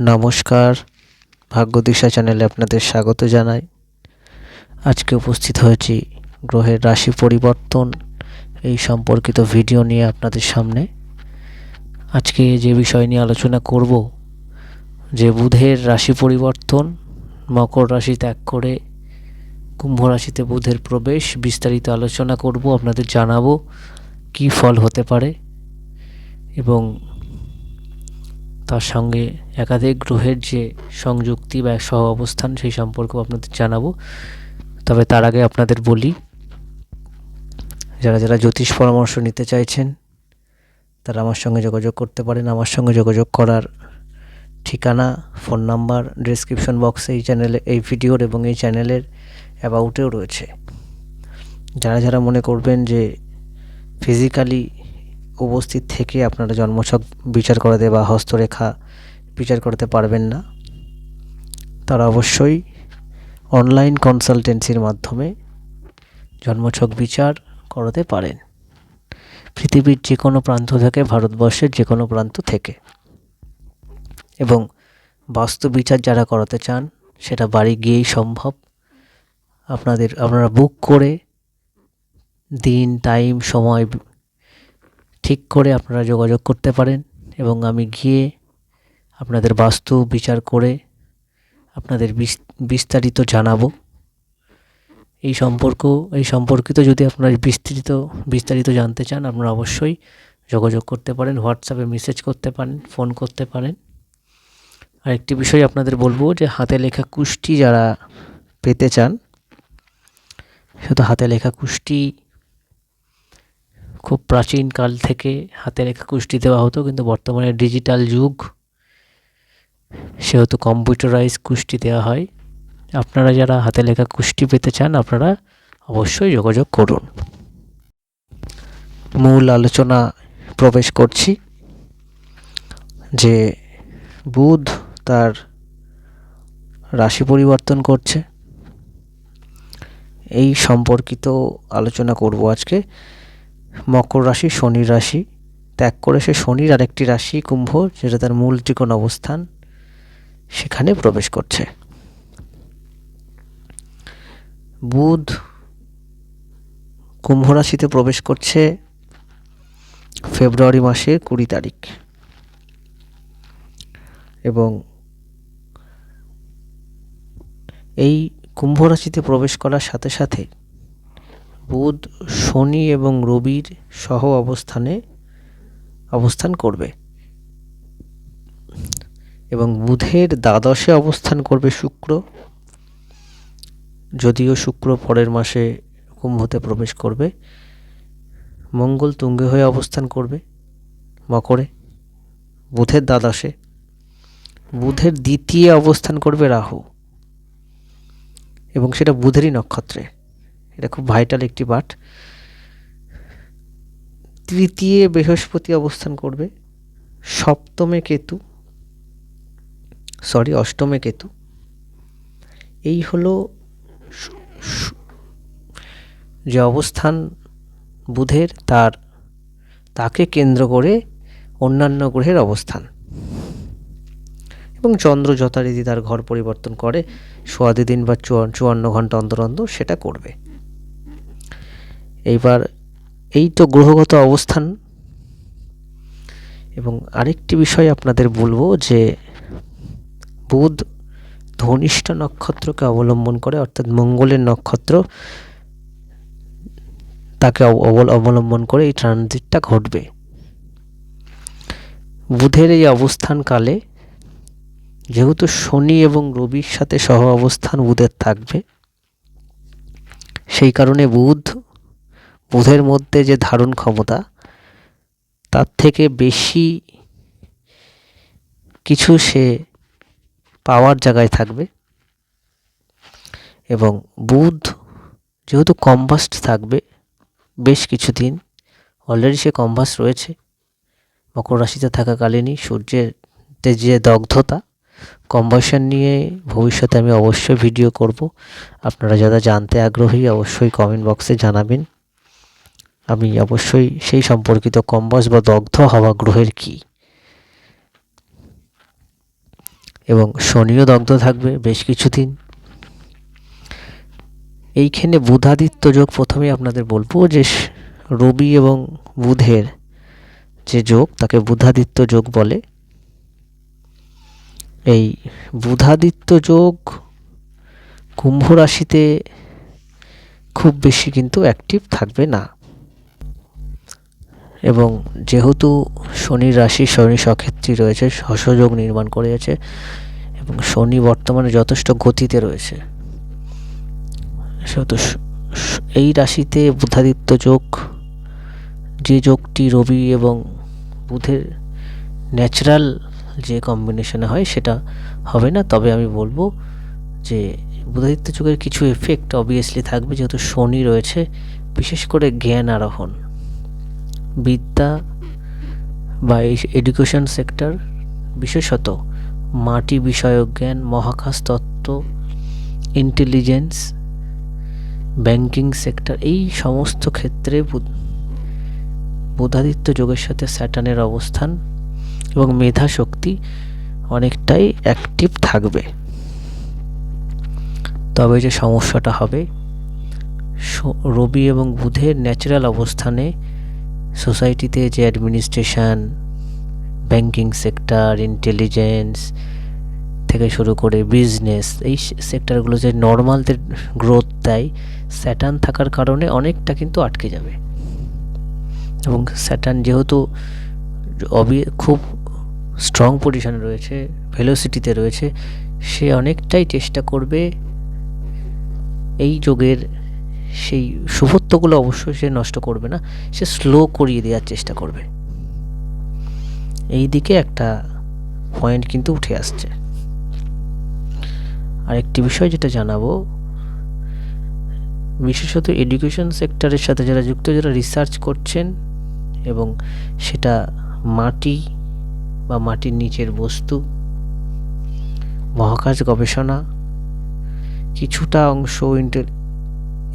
নমস্কার। ভাগ্যদিশা চ্যানেলে আপনাদের স্বাগত জানাই। আজকে উপস্থিত হয়েছি গ্রহের রাশি পরিবর্তন এই সম্পর্কিত ভিডিও নিয়ে আপনাদের সামনে। আজকে যে বিষয় নিয়ে আলোচনা করব, যে বুধের রাশি পরিবর্তন, মকর রাশি ত্যাগ করে কুম্ভ রাশিতে বুধের প্রবেশ, বিস্তারিত আলোচনা করব, আপনাদের জানাব কী ফল হতে পারে এবং তার সঙ্গে একাধিক গ্রহের যে সংযুক্তি বা সহ অবস্থান সেই সম্পর্কেও আপনাদের জানাব। তবে তার আগে আপনাদের বলি, যারা যারা জ্যোতিষ পরামর্শ নিতে চাইছেন, তারা আমার সঙ্গে যোগাযোগ করতে পারেন। আমার সঙ্গে যোগাযোগ করার ঠিকানা, ফোন নাম্বার ডিসক্রিপশন বক্সে এই চ্যানেলে, এই ভিডিওর এবং এই চ্যানেলের অ্যাবাউটেও রয়েছে। যারা যারা মনে করবেন যে ফিজিক্যালি উপস্থিত থেকে আপনারা জন্মছক বিচার করাতে বা হস্তরেখা বিচার করতে পারবেন না, তারা অবশ্যই অনলাইন কনসালটেন্সির মাধ্যমে জন্মছক বিচার করাতে পারেন। পৃথিবীর যে কোনো প্রান্ত থেকে, ভারতবর্ষের যে কোনো প্রান্ত থেকে। এবং বাস্তু বিচার যারা করাতে চান, সেটা বাড়ি গিয়েই সম্ভব। আপনাদের, আপনারা বুক করে দিন টাইম সময় ঠিক করে আপনারা যোগাযোগ করতে পারেন এবং আমি গিয়ে আপনাদের বাস্তু বিচার করে আপনাদের বিস্তারিত জানাব। এই সম্পর্ক, এই সম্পর্কিত যদি আপনারা বিস্তৃত, বিস্তারিত জানতে চান, আপনারা অবশ্যই যোগাযোগ করতে পারেন, হোয়াটসঅ্যাপে মেসেজ করতে পারেন, ফোন করতে পারেন। আরেকটি বিষয় আপনাদের বলব যে হাতে লেখা কুষ্টি যারা পেতে চান, শুধু হাতে লেখা কুষ্টি খুব প্রাচীন কাল থেকে হাতে লেখা কুষ্টি দেওয়া হতো, কিন্তু বর্তমানে ডিজিটাল যুগ। সেহেতু কম্পিউটারাইজ কুষ্টি দেওয়া হয়। আপনারা যারা হাতে লেখা কুষ্টি পেতে চান, আপনারা অবশ্যই যোগাযোগ করুন। মূল আলোচনা প্রবেশ করছি যে বুধ তার রাশি পরিবর্তন করছে। এই সম্পর্কিত আলোচনা করব আজকে। মকর রাশি শনির রাশি। ত্যাগ করে সে শনির আরেকটি রাশি, কুম্ভ, যেটা তার মূল ত্রিকোণ অবস্থান, সেখানে প্রবেশ করছে। বুধ কুম্ভ রাশিতে প্রবেশ করছে ফেব্রুয়ারি মাসের কুড়ি তারিখ। এবং এই কুম্ভ রাশিতে প্রবেশ করার সাথে সাথে বুধ, শনি এবং রবির সহ অবস্থানে অবস্থান করবে। এবং বুধের দ্বাদশে অবস্থান করবে শুক্র। যদিও শুক্র পরের মাসে কুম্ভতে প্রবেশ করবে। মঙ্গল তুঙ্গে হয়ে অবস্থান করবে মকরে, বুধের দ্বাদশে। বুধের দ্বিতীয় অবস্থান করবে রাহু। এবং সেটা বুধেরই নক্ষত্রে। এটা খুব ভাইটাল একটি পাঠ। তৃতীয় বৃহস্পতি অবস্থান করবে। সপ্তমে কেতু। সরি অষ্টমে কেতু। এই হলো যে অবস্থান বুধের, তার, তাকে কেন্দ্র করে অন্যান্য গ্রহের অবস্থান। এবং চন্দ্র যথারীতি তার ঘর পরিবর্তন করে, সোয়াদি দিন বা চুয়ান্ন ঘণ্টা অন্তর অন্তর সেটা করবে। এইবার এই তো গ্রহগত অবস্থান। এবং আরেকটি বিষয় আপনাদের বলব যে, বুধ ধনিষ্ঠ নক্ষত্রকে অবলম্বন করে, অর্থাৎ মঙ্গলের নক্ষত্র, তাকে অবলম্বন করে এই ট্রানজিটটা ঘটবে। বুধের এই অবস্থানকালে যেহেতু শনি এবং রবির সাথে সহ অবস্থান বুধের থাকবে, সেই কারণে বুধ বুধের মধ্যে যে ধারণ ক্ষমতা, তার থেকে বেশি কিছু সে পাওয়ার জায়গায় থাকবে। এবং বুধ যেহেতু কম্বাস্ট থাকবে, বেশ কিছুদিন অলরেডি সে কম্বাস রয়েছে। মকর রাশিতে থাকাকালীনই সূর্যের যে দগ্ধতা কম্বাসন নিয়ে ভবিষ্যতে আমি অবশ্যই ভিডিও করব। আপনারা যারা জানতে আগ্রহী, অবশ্যই কমেন্ট বক্সে জানাবেন। আমি অবশ্যই সেই সম্পর্কিত কম্বস বা দগ্ধ হওয়া গ্রহের কী? এবং শনিও দগ্ধ থাকবে বেশ কিছুদিন। এইখানে বুধাদিত্য যোগ প্রথমে আপনাদের বলব যে রবি এবং বুধের যে যোগ, তাকে বুধাদিত্য যোগ বলে। এই বুধাদিত্য যোগ কুম্ভ রাশিতে খুব বেশি কিন্তু অ্যাক্টিভ থাকবে না। এবং যেহেতু শনির রাশি, শনি সক্ষেত্রী রয়েছে হসযোগ নির্মাণ করে আছে এবং শনি বর্তমানে যথেষ্ট গতিতে রয়েছে। সেহেতু এই রাশিতে বুধাদিত্য যোগ, যে যোগটি রবি এবং বুধের ন্যাচারাল যে কম্বিনেশনে হয় সেটা হবে না। তবে আমি বলব যে বুধাদিত্য যুগের কিছু এফেক্ট অবভিয়াসলি থাকবে, যেহেতু শনি রয়েছে, বিশেষ করে জ্ঞান আরোহণ। বিদ্যা বা এডুকেশন সেক্টর বিশেষত মাটি বিষয়ক জ্ঞান, মহাকাশ তত্ত্ব ইন্টেলিজেন্স ব্যাংকিং সেক্টর এই সমস্ত ক্ষেত্রে বুধ- বুধাদিত্য যোগের সাথে স্যাটানের অবস্থান এবং মেধা শক্তি অনেকটাই অ্যাক্টিভ থাকবে। তবে যে সমস্যাটা হবে রবি এবং বুধের ন্যাচারাল অবস্থানে সোসাইটিতে যে অ্যাডমিনিস্ট্রেশন, ব্যাংকিং সেক্টর ইন্টেলিজেন্স থেকে শুরু করে বিজনেস এই সেক্টরগুলো যে নর্মালদের গ্রোথ দেয় স্যাটার্ন থাকার কারণে অনেকটা কিন্তু আটকে যাবে। এবং স্যাটার্ন যেহেতু অবি, খুব স্ট্রং পজিশনে রয়েছে ভেলোসিটিতে রয়েছে, সে অনেকটাই চেষ্টা করবে এই যোগের সেই শুভত্বগুলো অবশ্যই সে নষ্ট করবে না, সে স্লো করিয়ে দেওয়ার চেষ্টা করবে। এই দিকে একটা পয়েন্ট কিন্তু উঠে আসছে। আরেকটি বিষয় যেটা জানাব, বিশেষত এডুকেশন সেক্টরের সাথে যারা যুক্ত, যারা রিসার্চ করছেন এবং সেটা মাটি বা মাটির নিচের বস্তু, মহাকাশ গবেষণা, কিছুটা অংশ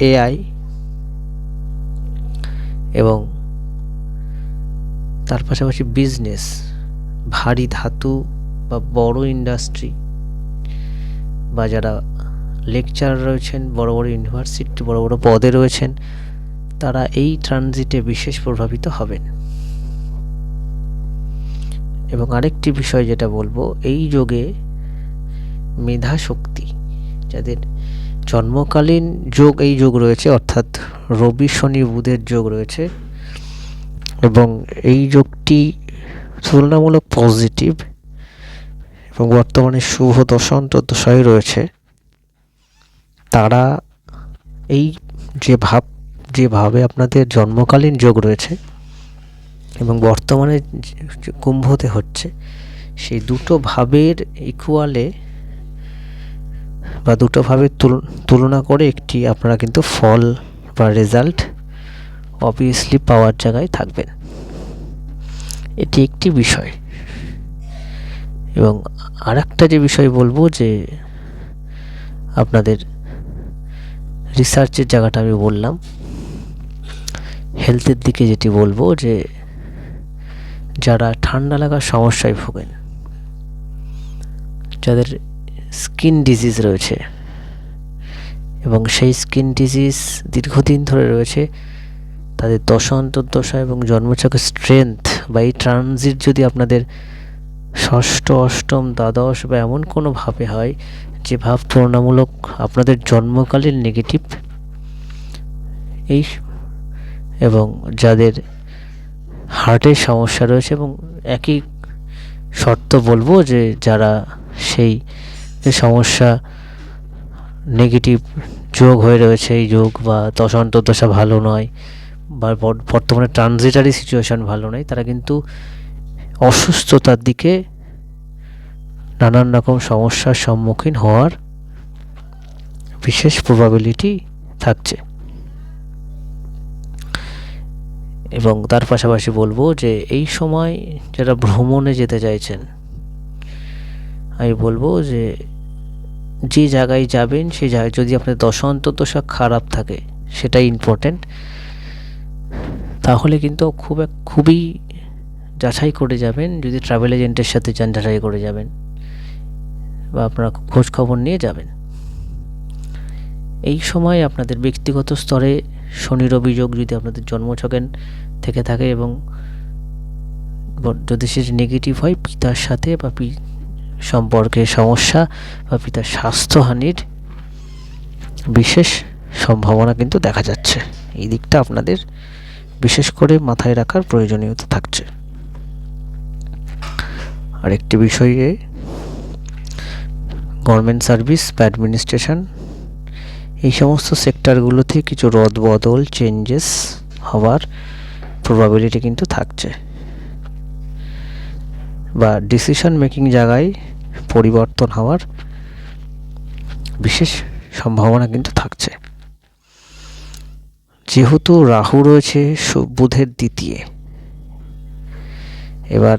এআই এবং তার পাশাপাশি বিজনেস, ভারী ধাতু বা বড় ইন্ডাস্ট্রি বা যারা লেকচারার রয়েছেন, বড় বড় ইউনিভার্সিটি, বড় বড় পদে রয়েছেন, তারা এই ট্রানজিটে বিশেষ প্রভাবিত হবেন। এবং আরেকটি বিষয় যেটা বলব, এই যোগে মেধা শক্তি যাদের জন্মকালীন যোগ এই যোগ রয়েছে, অর্থাৎ রবি, শনি, বুধের যোগ রয়েছে। এবং এই যোগটি তুলনামূলক পজিটিভ এবং বর্তমানে শুভ দশান্ত দশায় রয়েছে। তারা এই যে ভাব যেভাবে আপনাদের জন্মকালীন যোগ রয়েছে এবং বর্তমানে কুম্ভতে হচ্ছে, সেই দুটো ভাবের ইকুয়ালে বা দুটো ভাবের তুল- তুলনা করে একটি আপনারা কিন্তু ফল বা রেজাল্ট অবভিয়াসলি পাওয়ার জায়গায় থাকবেন। এটি একটি বিষয়। এবং আর একটা যে বিষয় বলব যে আপনাদের রিসার্চের জায়গাটা আমি বললাম হেলথের দিকে যেটি বলব যে যারা ঠান্ডা লাগার সমস্যায় ভোগেন, যাদের স্কিন ডিজিজ রয়েছে। এবং সেই স্কিন ডিজিজ দীর্ঘদিন ধরে রয়েছে। তাদের দশা, অন্তর্দশা এবং জন্মচকের স্ট্রেংথ বা এই ট্রানজিট যদি আপনাদের ষষ্ঠ, অষ্টম, দ্বাদশ বা এমন কোনো ভাবে হয় যে ভাব তুলনামূলক আপনাদের জন্মকালীন নেগেটিভ এই এবং যাদের হার্টের সমস্যা রয়েছে এবং একই শর্ত বলব যে যারা সেই সমস্যা নেগেটিভ যোগ হয়ে রয়েছে, এই যোগ বা দশা অন্তর্দশা ভালো নয় বা বর্তমানে ট্রানজিটারি সিচুয়েশান ভালো নয় তারা কিন্তু অসুস্থতার দিকে নানান রকম সমস্যার সম্মুখীন হওয়ার বিশেষ প্রবাবিলিটি থাকছে। এবং তার পাশাপাশি বলব যে এই সময় যারা ভ্রমণে যেতে চাইছেন, আমি বলব যে যে জায়গায় যাবেন, সে জায়গায় যদি আপনার দশা অন্তর্দশা খারাপ থাকে, সেটাই ইম্পর্ট্যান্ট তাহলে কিন্তু খুব এক, খুবই যাচাই করে যাবেন, যদি ট্রাভেল এজেন্টের সাথে যান, যাচাই করে যাবেন। বা আপনারা খোঁজ খবর নিয়ে যাবেন। এই সময় আপনাদের ব্যক্তিগত স্তরে শনির অভিযোগ যদি আপনাদের জন্মছকেন থেকে থাকে এবং যদি সেটা নেগেটিভ হয়, পিতার সাথে বা সম্পর্কে সমস্যা বা পিতার স্বাস্থ্যহানির বিশেষ সম্ভাবনা কিন্তু দেখা যাচ্ছে। এই দিকটা আপনাদের বিশেষ করে মাথায় রাখার প্রয়োজনীয়তা থাকছে। আরেকটি বিষয়ে গভর্নমেন্ট সার্ভিস বা অ্যাডমিনিস্ট্রেশন, এই সমস্ত সেক্টরগুলোতে কিছু রদ বদল চেঞ্জেস হওয়ার প্রবাবিলিটি কিন্তু থাকছে। বা ডিসিশন মেকিং জায়গায় পরিবর্তন হওয়ার বিশেষ সম্ভাবনা কিন্তু থাকছে। যেহেতু রাহু রয়েছে বুধের দ্বিতীয়, এবার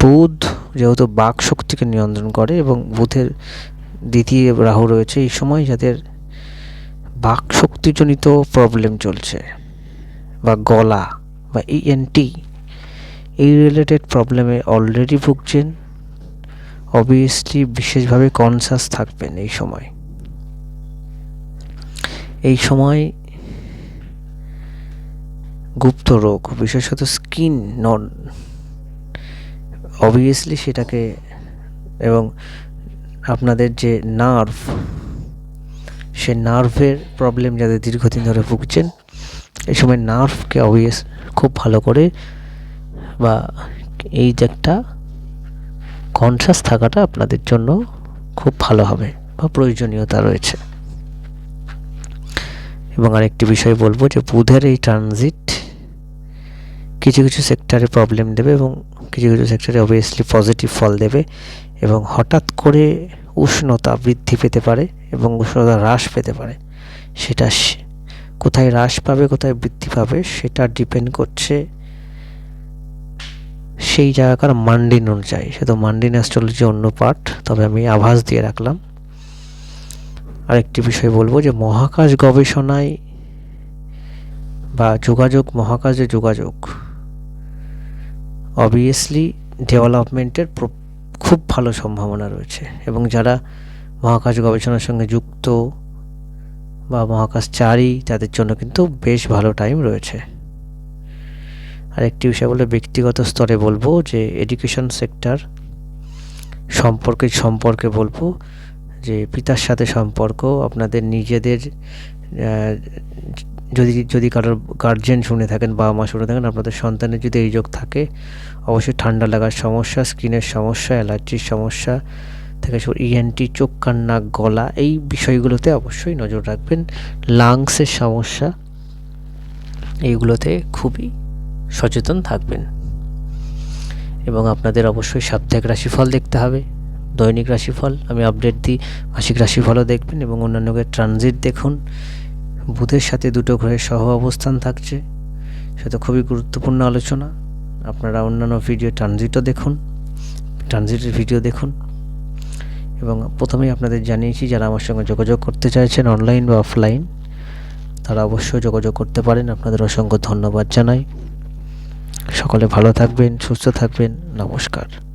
বুধ যেহেতু বাক শক্তিকে নিয়ন্ত্রণ করে এবং বুধের দ্বিতীয় রাহু রয়েছে, এই সময় যাদের বাক শক্তিজনিত প্রবলেম চলছে বা গলা বা ইএনটি এই রিলেটেড প্রবলেমে অলরেডি ভুগছেন অবভিয়াসলি বিশেষভাবে কনসাস থাকবেন এই সময়। এই সময় গুপ্ত রোগ, বিশেষত স্কিন নন অবভিয়াসলি সেটাকে এবং আপনাদের যে নার্ভ সে নার্ভের প্রবলেম যাদের দীর্ঘদিন ধরে ভুগছেন এই সময় নার্ভকে অবভিয়াস খুব ভালো করে বা এই যে একটা কনসাস থাকাটা আপনাদের জন্য খুব ভালো হবে বা প্রয়োজনীয়তা রয়েছে। এবং আরেকটি বিষয় বলব যে বুধের এই ট্রানজিট কিছু কিছু সেক্টরে প্রবলেম দেবে এবং কিছু কিছু সেক্টরে অবভিয়াসলি পজিটিভ ফল দেবে এবং হঠাৎ করে উষ্ণতা বৃদ্ধি পেতে পারে এবং উষ্ণতা হ্রাস পেতে পারে। সেটা কোথায় হ্রাস পাবে, কোথায় বৃদ্ধি পাবে, সেটা ডিপেন্ড করছে সেই জায়গাকার মান্ডিন অনুযায়ী। সে তো মান্ডিন অ্যাস্ট্রোলজি অন্য পার্ট তবে আমি আভাস দিয়ে রাখলাম। আরেকটি বিষয় বলব যে, মহাকাশ গবেষণায় বা যোগাযোগ, মহাকাশে যোগাযোগ অবভিয়াসলি ডেভেলপমেন্টের খুব ভালো সম্ভাবনা রয়েছে। এবং যারা মহাকাশ গবেষণার সঙ্গে যুক্ত বা মহাকাশচারী তাদের জন্য কিন্তু বেশ ভালো টাইম রয়েছে। আরেকটি বিষয় বলে ব্যক্তিগত স্তরে বলব যে এডুকেশন সেক্টর সম্পর্কে সম্পর্কে বলব যে, পিতার সাথে সম্পর্ক, আপনাদের নিজেদের যদি যদি কারোর গার্জেন শুনে থাকেন, বাবা মা শুনে থাকেন, আপনাদের সন্তানের যদি এই যোগ থাকে, অবশ্যই ঠান্ডা লাগার সমস্যা স্কিনের সমস্যা অ্যালার্জির সমস্যা থেকে শুরু ইএনটি চোখ, কান, নাক, গলা, এই বিষয়গুলোতে অবশ্যই নজর রাখবেন। লাংসের সমস্যা এইগুলোতে খুবই সচেতন থাকবেন। এবং আপনাদের অবশ্যই সাপ্তাহিক রাশিফল দেখতে হবে, দৈনিক রাশিফল, আমি আপডেট দিই, মাসিক রাশিফলও দেখবেন এবং অন্যান্য ট্রানজিট দেখুন। বুধের সাথে দুটো গ্রহের সহ অবস্থান থাকছে সেটা খুবই গুরুত্বপূর্ণ আলোচনা। আপনারা অন্যান্য ভিডিও ট্রানজিটও দেখুন, ট্রানজিটের ভিডিও দেখুন। এবং প্রথমেই আপনাদের জানিয়েছি, যারা আমার সঙ্গে যোগাযোগ করতে চাইছেন অনলাইন বা অফলাইন তারা অবশ্যই যোগাযোগ করতে পারেন। আপনাদের অসংখ্য ধন্যবাদ জানাই। সকলে ভালো থাকবেন, সুস্থ থাকবেন। নমস্কার।